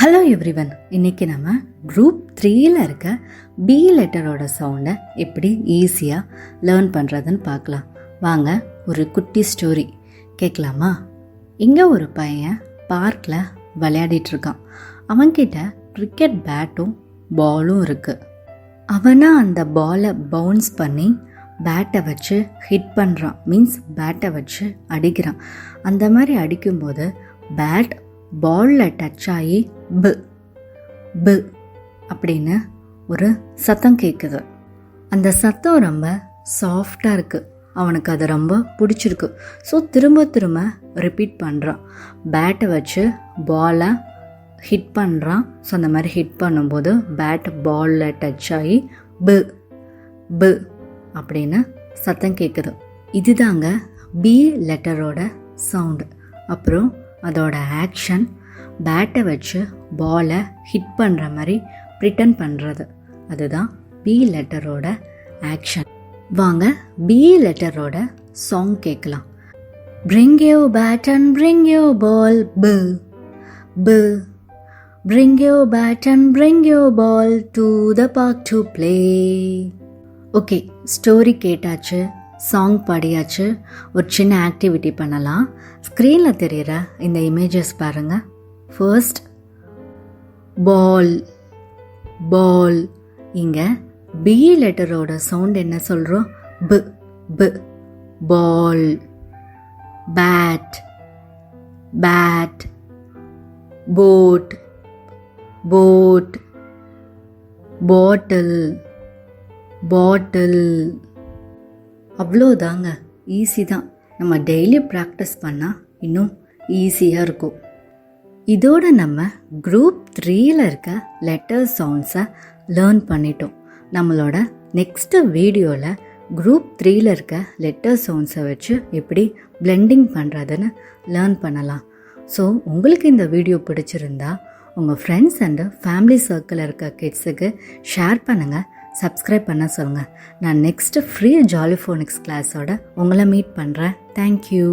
Hello everyone இன்னைக்கு நம்ம group த்ரீயில் இருக்க பி லெட்டரோட சவுண்டை எப்படி ஈஸியாக லேர்ன் பண்ணுறதுன்னு பார்க்கலாம். வாங்க ஒரு குட்டி ஸ்டோரி கேட்கலாமா? இங்கே ஒரு பையன் பார்க்கில் விளையாடிட்டுருக்கான் அவன்கிட்ட கிரிக்கெட் பேட்டும் பாலும் இருக்குது அவனா அந்த பாலை பவுன்ஸ் பண்ணி பேட்டை வச்சு ஹிட் பண்ணுறான் மீன்ஸ் பேட்டை வச்சு அடிக்கிறான். அந்த மாதிரி அடிக்கும்போது பேட் பாலில் டச் ஆகி பு பு அப்படின்னு ஒரு சத்தம் கேட்குது அந்த சத்தம் ரொம்ப சாஃப்டாக இருக்குது அவனுக்கு அது ரொம்ப பிடிச்சிருக்கு. ஸோ திரும்ப திரும்ப ரிப்பீட் பண்ணுறான் பேட்டை வச்சு பாலை ஹிட் பண்ணுறான் ஸோ அந்த மாதிரி ஹிட் பண்ணும்போது பேட் பாலில் டச் ஆகி பு பு அப்படின்னு சத்தம் கேட்குது இதுதாங்க பி லெட்டரோட சவுண்டு அப்புறம் அதோட ஆக்ஷன் பேட்டை வச்சு பாலை ஹிட் பண்ணுற மாதிரி ப்ரிட்டன் பண்ணுறது அதுதான் பி லெட்டரோட ஆக்ஷன் வாங்க பி லெட்டரோட சாங் கேட்கலாம் bring you bat and bring you ball பு பு bring you bat and bring you ball to the park to play okay story கேட்டாச்சு. சாங் பாடியாச்சு. ஒரு சின்ன ஆக்டிவிட்டி பண்ணலாம். ஸ்க்ரீனில் தெரிகிற இந்த இமேஜஸ் பாருங்கள் ஃபர்ஸ்ட் பால் பால் இங்கே பி லெட்டரோட சவுண்ட் என்ன சொல்கிறோம் பு பு ball bat bat boat boat bottle bottle அவ்வளோதாங்க ஈஸி தான். நம்ம டெய்லி ப்ராக்டிஸ் பண்ணால் இன்னும் ஈஸியாக இருக்கும். இதோட நம்ம குரூப் த்ரீயில் இருக்க லெட்டர் சவுண்ட்ஸை லேர்ன் பண்ணிட்டோம். நம்மளோட நெக்ஸ்ட்டு வீடியோவில் குரூப் த்ரீயில் இருக்க லெட்டர் சவுண்ட்ஸை வச்சு எப்படி பிளெண்டிங் பண்ணுறதுன்னு லேர்ன் பண்ணலாம். ஸோ உங்களுக்கு இந்த வீடியோ பிடிச்சிருந்தா உங்கள் ஃப்ரெண்ட்ஸ் அண்டு ஃபேமிலி சர்க்கிளில் இருக்க கிட்ஸுக்கு ஷேர் பண்ணுங்கள் சப்ஸ்கிரைப் பண்ண சொல்லுங்கள் நான் நெக்ஸ்ட்டு ஃப்ரீ ஜாலிஃபோனிக்ஸ் கிளாஸோட உங்களை மீட் பண்ணுறேன் தேங்க்யூ